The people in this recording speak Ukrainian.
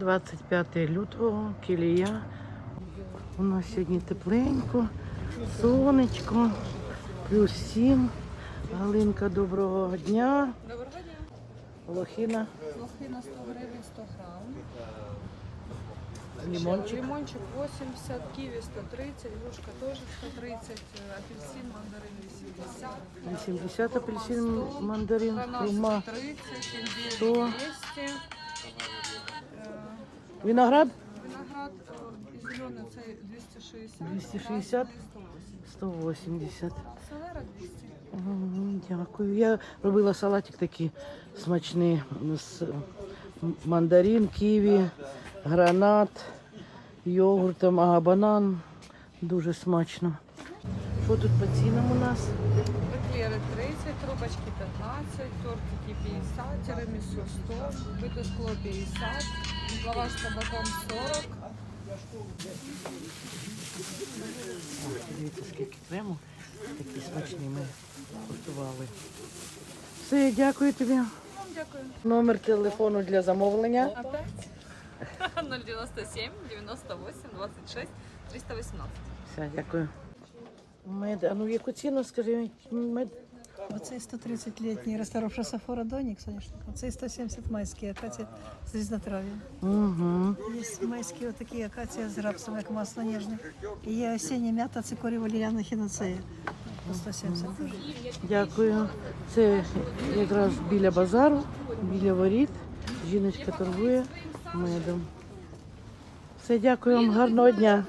25 лютого, кілія. У нас сьогодні тепленько, сонечко, плюс 7. Галинка, доброго дня. Доброго дня. Лохина, Лохина 100 гривень 100 грам. лимончик. Лимончик 80, киви 130, грушка тоже 130, э, апельсин, мандарин 80. 80 апельсин, мандарин, хурма. 130, имбирь 100. 200. Э, Виноград Виноград э, зеленый цей 260. 260. красный 180. 180. Селера 200. Мгм, Дякую. Я робила салатик такий смачний з мандарин, ківі, гранат, йогуртом, а банан. Дуже смачно. Що тут по цінам у нас? Эклеры 30, трубочки 15, тортики 50, тирамису 100, битое скло 50, лаваш с табаком 40. Дивіться, скільки крему. Такі смачні ми готували. Все, дякую тобі. Вам дякую. Номер телефону для замовлення. Опять? 097 98 26 318. Все, дякую. Мед, а ну яку ціну, скажи, мед? Оцей 130 літній розставивши Сафора Донік, соняшник. Оцей 170 майський, акація з різнотрав'я. Угу. Є майські отакі акація з рапсом, як масло ніжне. І є осіння м'ята, цикорі валеріана хіноцея. По 170 теж. Дякую. Це якраз біля базару, біля воріт. Жіночка торгує медом. Все, дякую вам, гарного дня.